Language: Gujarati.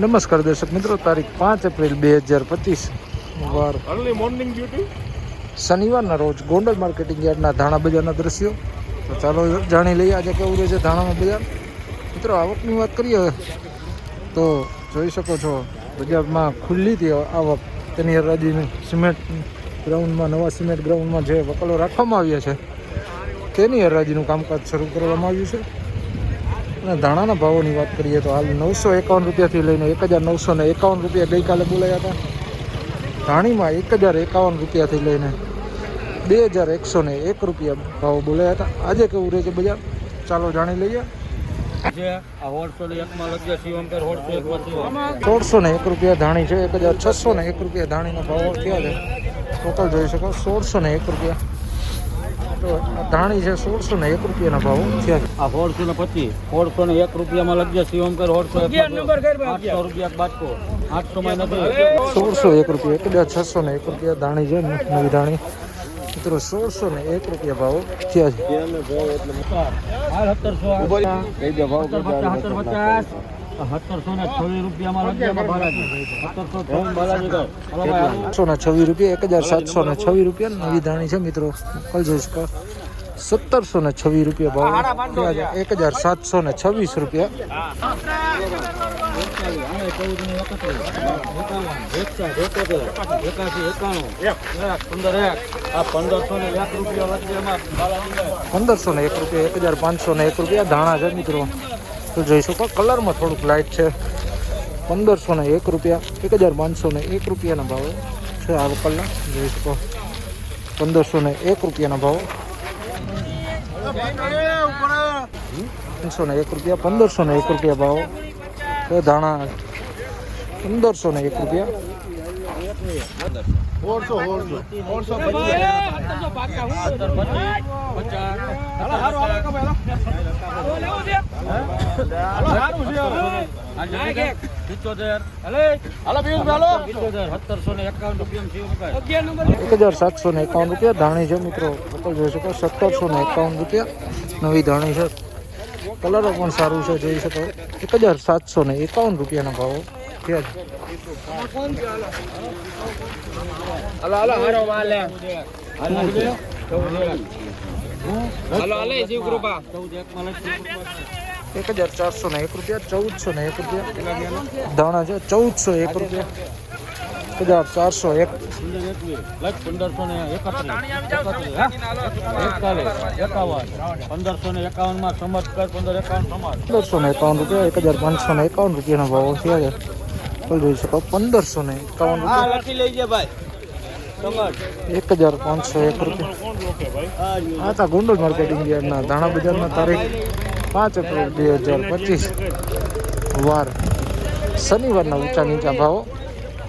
નમસ્કાર દર્શક મિત્રો તારીખ પાંચ એપ્રિલ બે હજાર પચીસ. વાર અર્લી મોર્નિંગ ડ્યુટી શનિવારના રોજ ગોંડલ માર્કેટિંગ યાર્ડના ધાણા બજારના દ્રશ્યો. તો ચાલો જાણી લઈએ આજે કેવું રહે છે ધાણામાં બજાર. મિત્રો આવકની વાત કરીએ તો જોઈ શકો છો બજારમાં ખુલ્લી હતી આવક. તેની હરાજીની સિમેન્ટ ગ્રાઉન્ડમાં નવા સિમેન્ટ ગ્રાઉન્ડમાં જે વકલો રાખવામાં આવ્યા છે તેની હરાજીનું કામકાજ શરૂ કરવામાં આવ્યું છે. અને ધાણાના ભાવોની વાત કરીએ તો હાલ નવસો એકાવન રૂપિયાથી લઈને એક હજાર નવસો ને એકાવન રૂપિયા ગઈકાલે બોલાયા હતા. ધાણીમાં એક હજાર એકાવન રૂપિયાથી લઈને બે હજાર એકસો ને એક રૂપિયા ભાવ બોલાયા હતા. આજે કેવું રહે છે બજાર? ચાલો જાણી લઈએ. સોળસો ને એક રૂપિયા ધાણી છે એક હજાર છસો ને એક રૂપિયા ધાણીનો ભાવ થયા છે. ટોટલ જોઈ શકો સોળસો ને એક રૂપિયા. ધાણી છે સોળસો ને એક રૂપિયાના ભાવ છે. આ સોળસો ને પચીસ. સોળસો ને એક રૂપિયામાં લગ્યા કર સોળસો આઠસો રૂપિયા બાટકો. આઠસો માં નથી સોળસો એક રૂપિયા એક હજાર છસો ને એક રૂપિયા ધાણી છે નવી ધાણી. મિત્રો સોળસો ને એક રૂપિયા ભાવ થયા છે. સત્તરસો સાતસો ને છવ્વીસ રૂપિયા એક હજાર સાતસો ને છવ્વીસ રૂપિયા નવી ધાણી છે મિત્રો. કલ જોઈ શકો સત્તરસો ને છવ્વીસ રૂપિયા ભાવ. એક હજાર સાતસો ને છવ્વીસ રૂપિયા. પંદરસો ને એક રૂપિયા એક હજાર પાંચસો ને એક રૂપિયા ધાણા છે મિત્રો. તો જોઈ શકો કલરમાં થોડુંક લાઇટ છે. પંદરસો ને એક રૂપિયા એક હજાર પાંચસો ને એક રૂપિયાના ભાવે છે આ કલર. જોઈ શકો. પંદરસો ને એક રૂપિયાના ભાવ. પાંચસો ને એક રૂપિયા પંદરસો ને એક રૂપિયા ભાવ. તો ધાણા પંદરસો ને એક રૂપિયા. પચાસ. રૂપિયા એક હજાર સાતસો ને એકાવન રૂપિયા ધાણી છે મિત્રો જોઈ શકો સત્તરસો ને એકાવન રૂપિયા નવી ધાણી છે કલરો પણ સારું છે જોઈ શકો એક હજાર સાતસો ને એકાવન રૂપિયાના ભાવ છે એક હજાર ચારસો ને એક રૂપિયા ચૌદસો ને એક રૂપિયા. ધાણા છે ચૌદસો એક રૂપિયા. એક હજાર ચારસો એક. પંદરસો ને એકાવન પંદરસો ને એકાવનમાં સમજ કર પંદર એકાવન પંદરસો ને એકાવન રૂપિયા એક હજાર પાંચસો ને એકાવન રૂપિયાનો ભાવ થયા છે જોઈ શકો પંદરસો ને એકાવન રૂપિયા. એક હજાર પાંચસો એક રૂપિયા. હા તા ગોંડલ માર્કેટિંગ યાર્ડના ધાણા બજારના તારીખ. પાંચ એપ્રિલ બે હજાર પચીસ વાર શનિવારના ઊંચા નીચા ભાવો